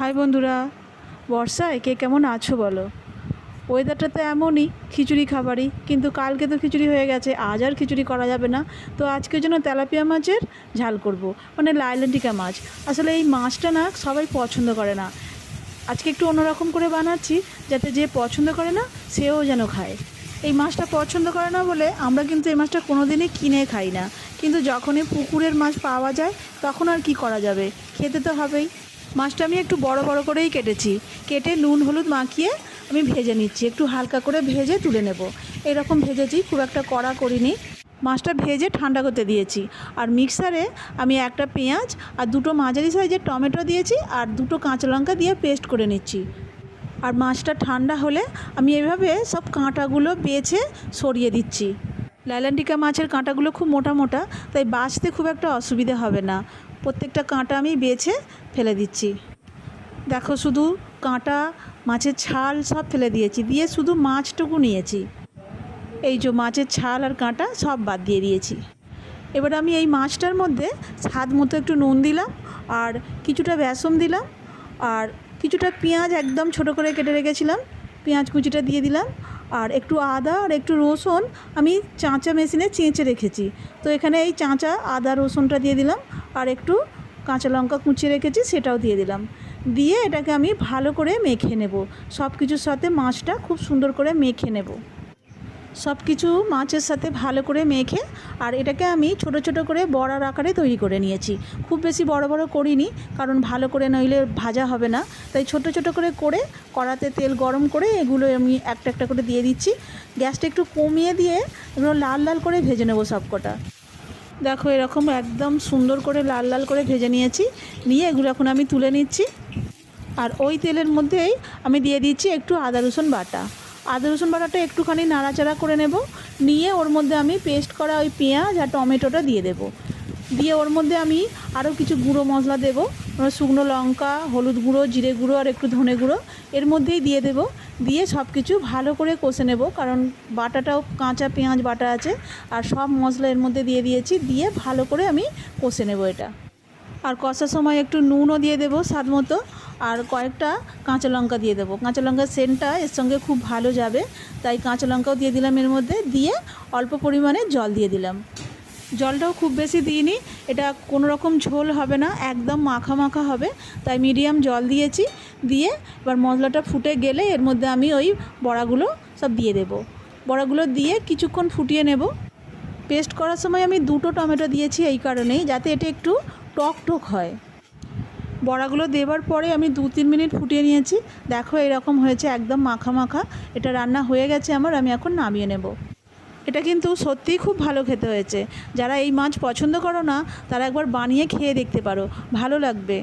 High বন্ধুরা, বর্ষায় কে কেমন আছো বলো? ওয়েদারটা তো এমনই খিচুড়ি খাবারই, কিন্তু কালকে তো খিচুড়ি হয়ে গেছে, আজ আর খিচুড়ি করা যাবে না। তো আজকের জন্য তেলাপিয়া মাছের ঝাল করব মানে লাইলেন্টিকা মাছ। আসলে এই মাছটা না সবাই পছন্দ করে না। আজকে একটু অন্যরকম করে বানাচ্ছি, যাতে যে পছন্দ করে না, সেও যেন খায়। এই মাছটা পছন্দ করে না বলে আমরা কিন্তু এই মাছটা কোনো দিনই কিনে খাই না। কিন্তু যখনই পুকুরের মাছ পাওয়া যায়, তখন আর কি করা যাবে? খেতে তো হবেই। মাছটা আমি একটু বড় বড় করেই কেটেছি। কেটে নুন, হলুদ মাখিয়ে আমি ভেজে নিচ্ছি। একটু হালকা করে ভেজে তুলে নেব। এরকম ভেজেছি, খুব একটা কড়া করিনি। মাছটা ভেজে ঠান্ডা করতে দিয়েছি। আর মিক্সারে আমি একটা পেঁয়াজ আর দুটো মাঝারি সাইজের টমেটো দিয়েছি আর দুটো কাঁচা লঙ্কা দিয়ে পেস্ট করে নিচ্ছি। আর মাছটা ঠান্ডা হলে আমি এভাবে সব কাঁটাগুলো বেছে সরিয়ে দিচ্ছি। লাইলান্টিকা মাছের কাঁটাগুলো খুব মোটা মোটা, তাই বাছতে খুব একটা অসুবিধে হবে না। প্রত্যেকটা কাঁটা আমি বেছে ফেলে দিচ্ছি। দেখো শুধু কাঁটা, মাছের ছাল সব ফেলে দিয়েছি, দিয়ে শুধু মাছটুকু নিয়েছি। এই যে মাছের ছাল আর কাঁটা সব বাদ দিয়ে দিয়েছি। এবার আমি এই মাছটার মধ্যে স্বাদ মতো একটু নুন দিলাম আর কিছুটা বেসম দিলাম আর কিছুটা পেঁয়াজ একদম ছোট করে কেটে রেখেছিলাম। পেঁয়াজ কুচিটা দিয়ে দিলাম আর একটু আদা আর একটু রসুন আমি চাঁচা মেশিনে চেঁচে রেখেছি। তো এখানে এই চাঁচা, আদা, রসুনটা দিয়ে দিলাম আর একটু কাঁচা লঙ্কা কুচিয়ে রেখেছি, সেটাও দিয়ে দিলাম। দিয়ে এটাকে আমি ভালো করে মেখে নেব। সব কিছুর সাথে মাছটা খুব সুন্দর করে মেখে নেব। সব কিছু মাছের সাথে ভালো করে মেখে আর এটাকে আমি ছোট ছোট করে বড়ার আকারে তৈরি করে নিয়েছি। খুব বেশি বড় বড় করিনি, কারণ ভালো করে নইলে ভাজা হবে না। তাই ছোট ছোট করে করে কড়াতে তেল গরম করে এগুলো আমি একটা একটা করে দিয়ে দিচ্ছি। গ্যাসটা একটু কমিয়ে দিয়ে এগুলো লাল লাল করে ভেজে নেব সব কটা দেখো এরকম একদম সুন্দর করে লাল লাল করে ভেজে নিয়েছি। নিয়ে এগুলো এখন আমি তুলে নিচ্ছি। আর ওই তেলের মধ্যেই আমি দিয়ে দিচ্ছি একটু আদা রসুন বাটা। আদা, রসুন বাটাটা একটুখানি নাড়াচাড়া করে নেব। নিয়ে ওর মধ্যে আমি পেস্ট করা ওই পেঁয়াজ আর টমেটোটা দিয়ে দেব। দিয়ে ওর মধ্যে আমি আরও কিছু গুঁড়ো মশলা দেবো। শুকনো লঙ্কা, হলুদ গুঁড়ো, জিরে গুঁড়ো আর একটু ধনে গুঁড়ো এর মধ্যেই দিয়ে দেব। দিয়ে সব কিছু ভালো করে কষে নেব কারণ বাটাটাও কাঁচা পেঁয়াজ বাটা আছে। আর সব মশলা এর মধ্যে দিয়ে দিয়েছি। দিয়ে ভালো করে আমি কষে নেব এটা। আর কষার সময় একটু নুনও দিয়ে দেবো স্বাদ মতো। আর কয়েকটা কাঁচা লঙ্কা দিয়ে দেবো। কাঁচা লঙ্কার সেন্টটা এর সঙ্গে খুব ভালো যাবে। তাই কাঁচা লঙ্কাও দিয়ে দিলাম এর মধ্যে। দিয়ে অল্প পরিমাণে জল দিয়ে দিলাম। জলটাও খুব বেশি দিইনি। এটা কোনো রকম ঝোল হবে না, একদম মাখা মাখা হবে। তাই মিডিয়াম জল দিয়েছি। দিয়ে এবার মশলাটা ফুটে গেলে এর মধ্যে আমি ওই বড়াগুলো সব দিয়ে দেবো। বড়াগুলো দিয়ে কিছুক্ষণ ফুটিয়ে নেব। পেস্ট করার সময় আমি দুটো টমেটো দিয়েছি এই কারণেই, যাতে এটা একটু টক টক হয়। বড়াগুলো দেবার পরে আমি দু তিন মিনিট ফুটিয়ে নিয়েছি। দেখো এরকম হয়েছে, একদম মাখা মাখা। এটা রান্না হয়ে গেছে আমার, আমি এখন নামিয়ে নেব। এটা কিন্তু সত্যিই খুব ভালো খেতে হয়েছে। যারা এই মাছ পছন্দ করো না, তারা একবার বানিয়ে খেয়ে দেখতে পারো। ভালো লাগবে।